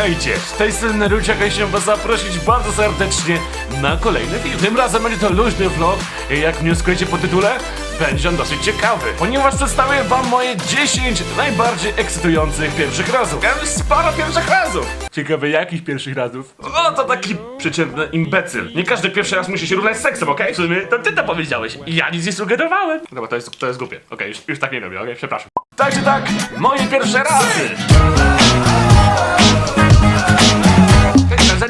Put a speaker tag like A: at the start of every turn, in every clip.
A: Witajcie! Z tej strony Narucia, chciałem was zaprosić bardzo serdecznie na kolejny film. Tym razem będzie to luźny vlog i jak wnioskujecie po tytule, będzie on dosyć ciekawy, ponieważ przedstawię wam moje 10 najbardziej ekscytujących pierwszych razów. Miałem sporo pierwszych razów! Ciekawe jakich pierwszych razów? O, to taki przeciętny imbecyl. Nie każdy pierwszy raz musi się równać z seksem, okej? W sumie to ty to powiedziałeś. Ja nic nie sugerowałem. Dobra, to jest, to jest głupie. Okej, już, już tak nie robię, okej? Przepraszam. Tak czy tak, moje pierwsze razy!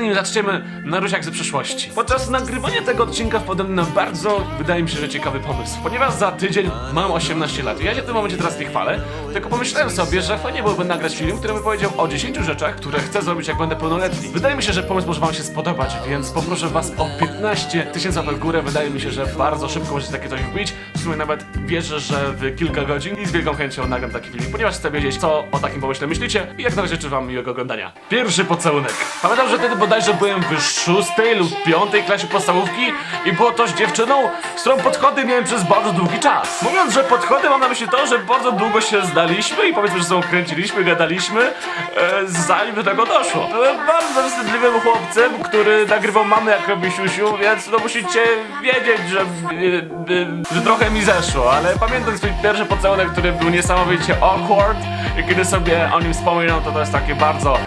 A: Zanim zaczniemy na rusiak ze przeszłości. Podczas nagrywania tego odcinka wpadłem na bardzo, wydaje mi się, że ciekawy pomysł. Ponieważ za tydzień mam 18 lat. I ja się w tym momencie teraz nie chwalę, tylko pomyślałem sobie, że fajnie byłoby nagrać film, który by powiedział o 10 rzeczach, które chcę zrobić jak będę pełnoletni. Wydaje mi się, że pomysł może wam się spodobać, więc poproszę was o 15 tysięcy w górę. Wydaje mi się, że bardzo szybko możecie takie coś wbić. W sumie nawet wierzę, że w kilka godzin i z wielką chęcią nagram taki film, ponieważ chcę wiedzieć, co o takim pomyśle myślicie i jak na razie życzę wam miłego oglądania. Pierwszy pocałunek. Pamiętam, że wtedy bodajże byłem w szóstej lub piątej klasie podstawówki i było to z dziewczyną, z którą podchody miałem przez bardzo długi czas. Mówiąc, że podchody mam na myśli to, że bardzo długo się znaliśmy i powiedzmy, że są kręciliśmy, gadaliśmy, e, zanim do tego doszło. Byłem bardzo wstydliwym chłopcem, który nagrywał mamy jak robi siusiu, więc no musicie wiedzieć, że, e, e, że trochę mi zeszło, ale pamiętam swój pierwszy pocałunek, który był niesamowicie awkward i kiedy sobie o nim wspominam, to to jest takie bardzo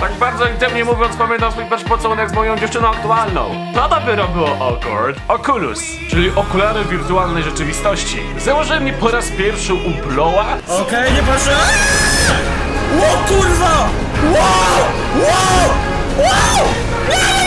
A: tak bardzo intymnie mówiąc, pamiętam swój pierwszy pocałunek z moją dziewczyną aktualną. To dopiero było awkward. Oculus, czyli okulary wirtualnej rzeczywistości. Założyłem je po raz pierwszy u Blowa.
B: Okej, nie patrzę. O kurwa! Wow! Wow! Wow!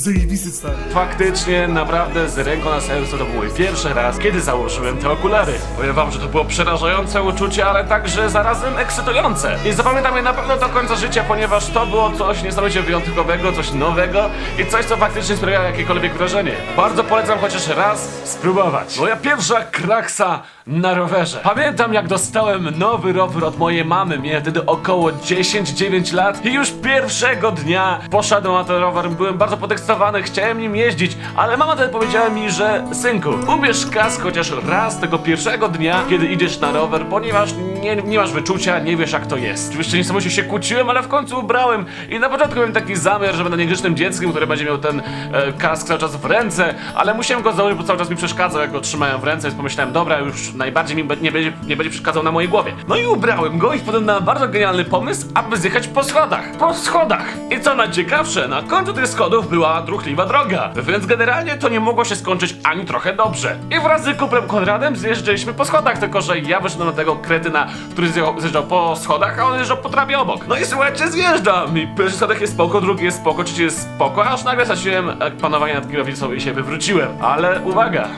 B: Zajebisty stary.
A: Faktycznie, naprawdę z ręką na sercu to był mój pierwszy raz, kiedy założyłem te okulary. Powiem wam, że to było przerażające uczucie, ale także zarazem ekscytujące. I zapamiętam je na pewno do końca życia, ponieważ to było coś niesamowicie wyjątkowego, coś nowego i coś, co faktycznie sprawiało jakiekolwiek wrażenie. Bardzo polecam chociaż raz spróbować. Moja pierwsza kraksa na rowerze. Pamiętam jak dostałem nowy rower od mojej mamy, miałem wtedy około 10-9 lat i już pierwszego dnia poszedłem na ten rower, byłem bardzo podekscytowany, chciałem nim jeździć, ale mama wtedy powiedziała mi, że synku, ubierz kask chociaż raz tego pierwszego dnia, kiedy idziesz na rower, ponieważ nie, nie masz wyczucia, nie wiesz jak to jest. Oczywiście niesamowicie się kłóciłem, ale w końcu ubrałem i na początku miałem taki zamiar, że będę niegrzecznym dzieckiem, które będzie miał ten e, kask cały czas w ręce, ale musiałem go założyć, bo cały czas mi przeszkadzał, jak go trzymałem w ręce, więc pomyślałem, dobra, już najbardziej mi nie będzie, nie będzie przeszkadzał na mojej głowie. No i ubrałem go i wpadłem na bardzo genialny pomysł, aby zjechać po schodach. Po schodach! I co najciekawsze, na końcu tych schodów była truchliwa droga, więc generalnie to nie mogło się skończyć ani trochę dobrze. I wraz z kuplem Konradem zjeżdżaliśmy po schodach, tylko że ja wyszedłem na tego kretyna, który zjeżdżał po schodach, a on zjeżdżał po trawie obok. No i słuchajcie, zjeżdżam! I pierwszy schodek jest spoko, drugi jest spoko, trzeci jest spoko, aż nagle straciłem e, panowanie nad kierownicą i się wywróciłem. Ale uwaga!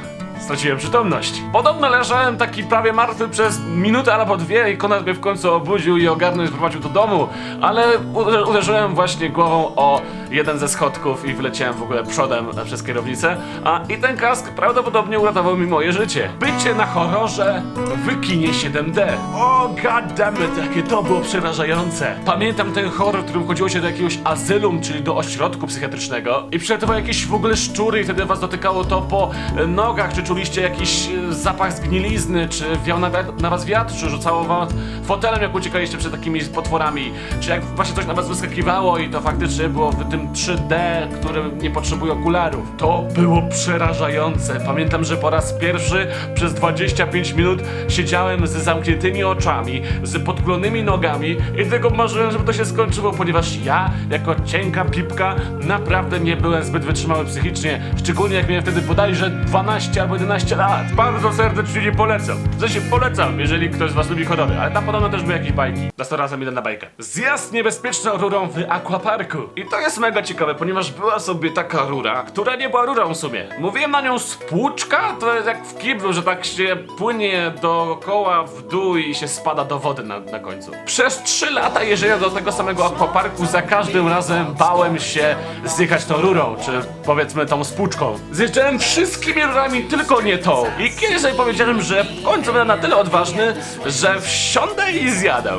A: Straciłem przytomność. Podobno leżałem taki prawie martwy przez minutę albo dwie i Konrad mnie w końcu obudził i ogarnął i sprowadził do domu, ale uder- uderzyłem właśnie głową o jeden ze schodków i wleciałem w ogóle przodem przez kierownicę, a i ten kask prawdopodobnie uratował mi moje życie. Bycie na horrorze w kinie 7D. O goddammit, jakie to było przerażające. Pamiętam ten horror, w którym chodziło się do jakiegoś azylum, czyli do ośrodku psychiatrycznego i przylatowały jakieś w ogóle szczury i wtedy was dotykało to po nogach, czy czuliście jakiś e, zapach zgnilizny, czy wiał na, na was wiatr, czy rzucało wam fotelem, jak uciekaliście przed takimi potworami, czy jak właśnie coś na was wyskakiwało i to faktycznie było w tym 3D, które nie potrzebuje okularów. To było przerażające. Pamiętam, że po raz pierwszy przez 25 minut siedziałem z zamkniętymi oczami, z podglonymi nogami i tylko marzyłem, żeby to się skończyło, ponieważ ja, jako cienka pipka, naprawdę nie byłem zbyt wytrzymały psychicznie, szczególnie jak miałem wtedy bodajże 12 albo 11 lat. Bardzo serdecznie nie polecam. W sensie polecam, jeżeli ktoś z was lubi horrory, ale tam podobno też były jakieś bajki. Następnym razem idę na bajkę. Zjazd niebezpieczną rurą w aquaparku. I to jest mega ciekawe, ponieważ była sobie taka rura, która nie była rurą w sumie. Mówiłem na nią spłuczka, to jest jak w kiblu, że tak się płynie dookoła w dół i się spada do wody na, na końcu. Przez 3 lata jeżdżałem do tego samego aquaparku, za każdym razem bałem się zjechać tą rurą, czy powiedzmy tą spłuczką. Zjeżdżałem wszystkimi rurami, tylko nie tą. I kiedyś sobie powiedziałem, że w końcu będę na tyle odważny, że wsiądę i zjadę.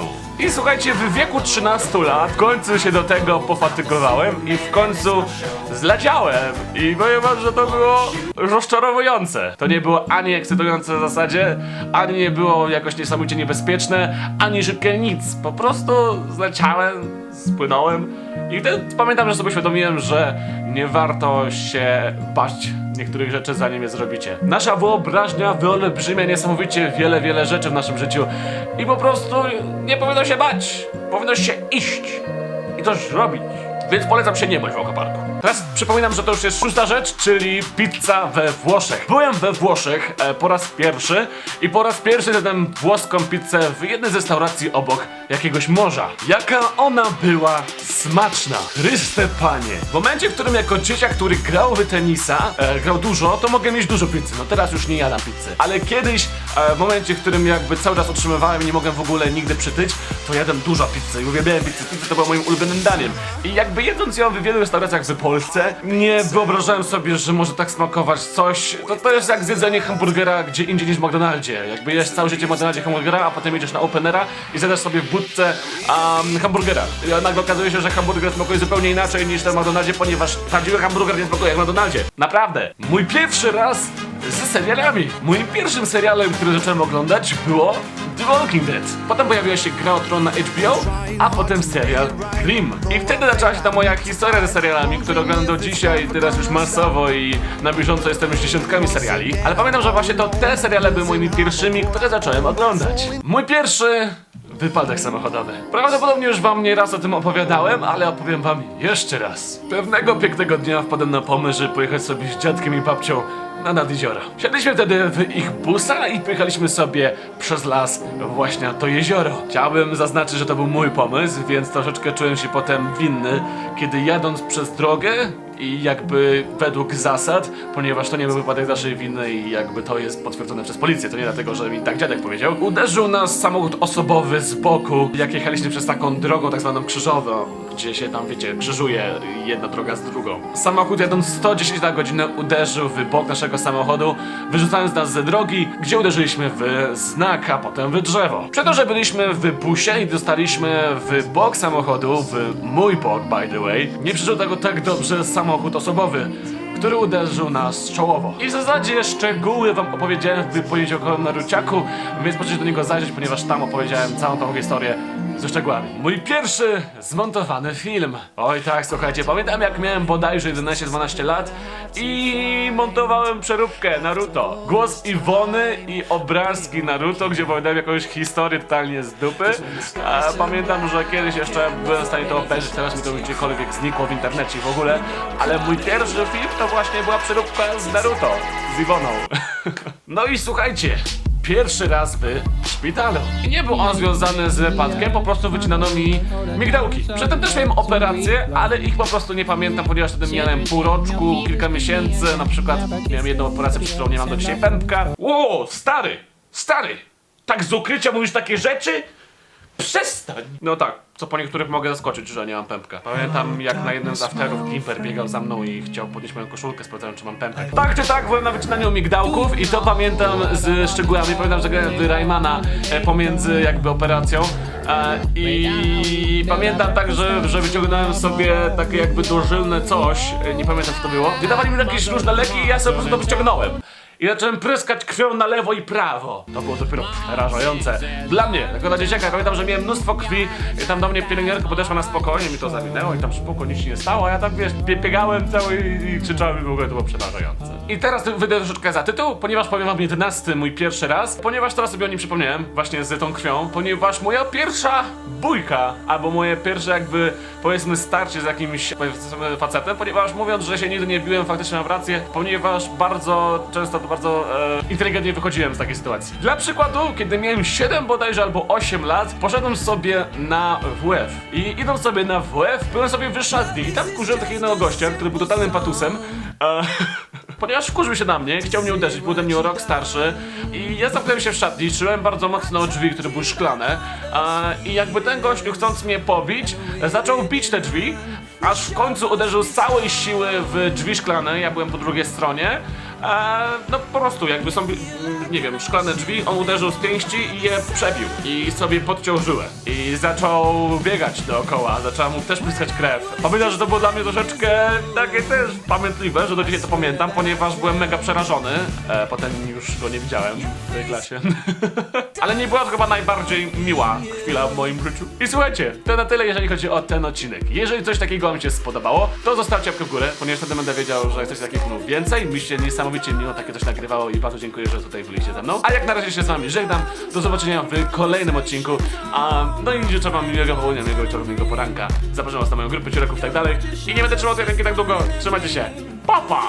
A: I słuchajcie, w wieku 13 lat w końcu się do tego pofatygowałem i w końcu zleciałem. I powiem wam, że to było rozczarowujące. To nie było ani ekscytujące w zasadzie, ani nie było jakoś niesamowicie niebezpieczne, ani szybkie nic. Po prostu zleciałem, spłynąłem i wtedy pamiętam, że sobie uświadomiłem, że nie warto się bać niektórych rzeczy, zanim je zrobicie. Nasza wyobraźnia wyolbrzymia niesamowicie wiele, wiele rzeczy w naszym życiu i po prostu nie powinno się bać. Powinno się iść i coś robić. Więc polecam się nie bać w Okoparku. Teraz przypominam, że to już jest szósta rzecz, czyli pizza we Włoszech. Byłem we Włoszech e, po raz pierwszy i po raz pierwszy zjadłem włoską pizzę w jednej z restauracji obok jakiegoś morza. Jaka ona była smaczna! Chryste panie! W momencie, w którym jako dzieciak, który grał w tenisa, e, grał dużo, to mogę mieć dużo pizzy. No teraz już nie jadam pizzy. Ale kiedyś, e, w momencie, w którym jakby cały czas otrzymywałem i nie mogłem w ogóle nigdy przytyć, to jadłem dużo pizzy i uwielbiałem pizzę. Pizza to była moim ulubionym daniem. I jakby jedząc ją w wielu restauracjach w Polsce, nie wyobrażałem sobie, że może tak smakować coś. To, to jest jak zjedzenie hamburgera gdzie indziej niż w McDonaldzie. Jakby jesz całe życie w McDonaldzie hamburgera, a potem jedziesz na openera i zjadasz sobie w budce um, hamburgera. I nagle okazuje się, że hamburger smakuje zupełnie inaczej niż ten w McDonaldzie, ponieważ prawdziwy hamburger nie smakuje jak w McDonaldzie. Naprawdę. Mój pierwszy raz z serialami. Moim pierwszym serialem, który zacząłem oglądać było The Walking Dead. Potem pojawiła się Gra o Tron na HBO, a potem serial Grimm. I wtedy zaczęła się ta moja historia ze serialami, które oglądam do dzisiaj, teraz już masowo i na bieżąco jestem już dziesiątkami seriali. Ale pamiętam, że właśnie to te seriale były moimi pierwszymi, które zacząłem oglądać. Mój pierwszy Wypadek samochodowy. Prawdopodobnie już wam nie raz o tym opowiadałem, ale opowiem wam jeszcze raz. Pewnego pięknego dnia wpadłem na pomysł, żeby pojechać sobie z dziadkiem i babcią na nad jeziora. Siadliśmy wtedy w ich busa i pojechaliśmy sobie przez las właśnie na to jezioro. Chciałbym zaznaczyć, że to był mój pomysł, więc troszeczkę czułem się potem winny, kiedy jadąc przez drogę i jakby według zasad, ponieważ to nie był wypadek naszej winy i jakby to jest potwierdzone przez policję, to nie dlatego, że mi tak dziadek powiedział. Uderzył nas samochód osobowy z boku, jak jechaliśmy przez taką drogą tak zwaną krzyżową, gdzie się tam, wiecie, krzyżuje jedna droga z drugą. Samochód jadąc 110 na godzinę uderzył w bok naszego samochodu, wyrzucając nas ze drogi, gdzie uderzyliśmy w znak, a potem w drzewo. Przez to, że byliśmy w busie i dostaliśmy w bok samochodu, w mój bok by the way, nie przeżył tego tak dobrze samochód osobowy, który uderzył nas czołowo. I w zasadzie szczegóły wam opowiedziałem w poniedziałkowym na Ruciaku, więc możecie do niego zajrzeć, ponieważ tam opowiedziałem całą tą historię ze szczegółami. Mój pierwszy zmontowany film. Oj tak, słuchajcie, pamiętam jak miałem bodajże 11-12 lat i montowałem przeróbkę Naruto. Głos Iwony i obrazki Naruto, gdzie opowiadałem jakąś historię totalnie z dupy. A pamiętam, że kiedyś jeszcze byłem w stanie to obejrzeć, teraz mi to gdziekolwiek znikło w internecie i w ogóle. Ale mój pierwszy film to właśnie była przeróbka z Naruto, z Iwoną. No i słuchajcie, pierwszy raz w szpitalu. I nie był on związany z wypadkiem, po prostu wycinano mi migdałki. Przedtem też miałem operację, ale ich po prostu nie pamiętam, ponieważ wtedy miałem pół roczku, kilka miesięcy, na przykład miałem jedną operację, przy którą nie mam do dzisiaj pępka. Ło, stary, stary, tak z ukrycia mówisz takie rzeczy? Przestań! No tak, co po niektórych mogę zaskoczyć, że nie mam pępka. Pamiętam jak na jednym z afterów Gimper biegał za mną i chciał podnieść moją koszulkę, sprawdzając czy mam pępek. Tak czy tak, byłem na wycinaniu migdałków i to pamiętam z szczegółami. Pamiętam, że grałem w Raymana e, pomiędzy jakby operacją e, i pamiętam także, że wyciągnąłem sobie takie jakby dożylne coś, e, nie pamiętam co to było. Wydawali mi jakieś różne leki i ja sobie po prostu to wyciągnąłem. I zacząłem pryskać krwią na lewo i prawo. To było dopiero przerażające. Dla mnie, jako dla dzieciaka, pamiętam, że miałem mnóstwo krwi. I tam do mnie pielęgniarka podeszła na spokojnie, mi to zawinęło i tam spoko, nic się nie stało. A ja tak, wiesz, bie- biegałem cały i, i krzyczałem i w ogóle to było przerażające. I teraz wyjdę troszeczkę za tytuł, ponieważ powiem wam 11 mój pierwszy raz. Ponieważ teraz sobie o nim przypomniałem, właśnie z tą krwią. Ponieważ moja pierwsza bójka, albo moje pierwsze jakby, powiedzmy, starcie z jakimś facetem, ponieważ mówiąc, że się nigdy nie biłem, faktycznie mam rację, ponieważ bardzo często, bardzo e, inteligentnie wychodziłem z takiej sytuacji. Dla przykładu, kiedy miałem 7 bodajże albo 8 lat, poszedłem sobie na WF. I idąc sobie na WF, byłem sobie w i tam wkurzyłem takiego jednego gościa, który był totalnym patusem. E, ponieważ wkurzył się na mnie, chciał mnie uderzyć, był ode mnie o rok starszy i ja zamknąłem się w szatni, trzymałem bardzo mocno drzwi, które były szklane i jakby ten gościu chcąc mnie pobić, zaczął bić te drzwi, aż w końcu uderzył z całej siły w drzwi szklane, ja byłem po drugiej stronie E, no po prostu jakby mm, nie wiem, szklane drzwi, on uderzył z pięści i je przebił. I sobie podciął żyłę. I zaczął biegać dookoła, zaczęła mu też pryskać krew. Pamiętam, że to było dla mnie troszeczkę takie też pamiętliwe, że do dzisiaj to pamiętam, ponieważ byłem mega przerażony. E, potem już go nie widziałem w tej klasie. Ale nie była to chyba najbardziej miła chwila w moim życiu. I słuchajcie, to na tyle, jeżeli chodzi o ten odcinek. Jeżeli coś takiego wam się spodobało, to zostawcie łapkę w górę, ponieważ wtedy będę wiedział, że coś takich filmów więcej. Mi się niesamowicie miło takie coś nagrywało i bardzo dziękuję, że tutaj byliście ze mną. A jak na razie się z wami żegnam. Do zobaczenia w kolejnym odcinku. A, no i życzę wam miłego południa, miłego wieczoru, miłego poranka. Zapraszam was na moją grupę ciuraków i tak dalej. I nie będę trzymał tej ręki tak długo. Trzymajcie się. Pa, pa!